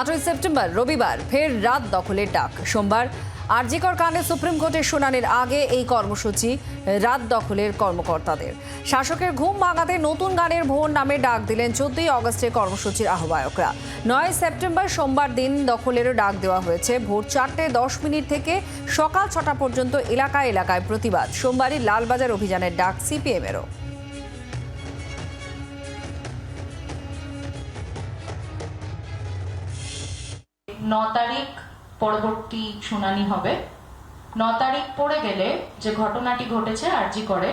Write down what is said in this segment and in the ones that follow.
আটই সেপ্টেম্বর, রবিবার, ফের রাত দখলের ডাক। সোমবার, আরজিকর কাণ্ডে সুপ্রিম কোর্টের শুনানির আগে এই কর্মসূচি, রাত দখলের কর্মকর্তাদের। শাসকের ঘুম ভাঙাতে নতুন গানের ভোর নামে ডাক দিলেন চোদ্দই অগস্টের কর্মসূচির আহ্বায়করা। নয় সেপ্টেম্বর, সোমবার দিন দখলেরও ডাক দেওয়া হয়েছে। ভোর চারটে দশ মিনিট থেকে সকাল ছটা পর্যন্ত এলাকায় এলাকায় প্রতিবাদ। সোমবারই লালবাজার অভিযানের ডাক সিপিএমেরও। ন তারিখ পরবর্তী শুনানি হবে। ন তারিখ পড়ে গেলে যে ঘটনাটি ঘটেছে, আরজি করে,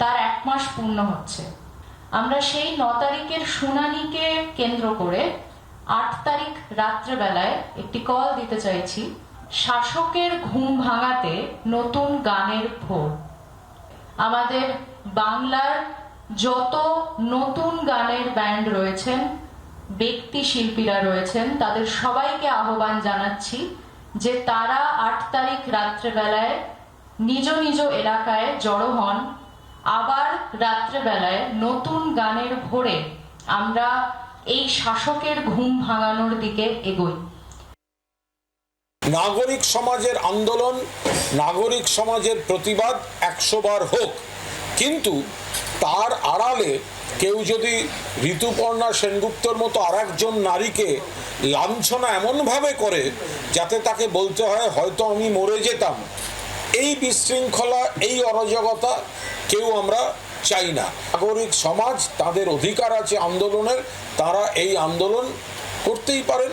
তার এক মাস পূর্ণ হচ্ছে। আমরা সেই ন তারিখের শুনানিকে কেন্দ্র করে আট তারিখ রাত্রেবেলায় একটি কল দিতে চাইছি, শাসকের ঘুম ভাঙাতে নতুন গানের ভোর। আমাদের বাংলার যত নতুন গানের ব্যান্ড রয়েছেন ব্যক্তি শিল্পীরা রয়েছেন, তাদের সবাইকে আহ্বান জানাচ্ছি যে তারা আট তারিখ রাত্রেবেলায় নিজ নিজ এলাকায় জড়ো হন। আবার রাত্রেবেলায় নতুন গানের ভোরে আমরা এই শাসকের ঘুম ভাঙানোর দিকে এগোই। নাগরিক সমাজের আন্দোলন, নাগরিক সমাজের প্রতিবাদ একশো বার হোক। কিন্তু তার আড়ালে কেউ যদি ঋতুপর্ণা সেনগুপ্তর মতো আর একজন নারীকে লাঞ্ছনা এমনভাবে করে যাতে তাকে বলতে হয়, হয়তো আমি মরে যেতাম। এই বিশৃঙ্খলা, এই অরাজকতা কেউ আমরা চাই না। নাগরিক সমাজ তাদের অধিকার আছে আন্দোলনের, তারা এই আন্দোলন করতেই পারেন।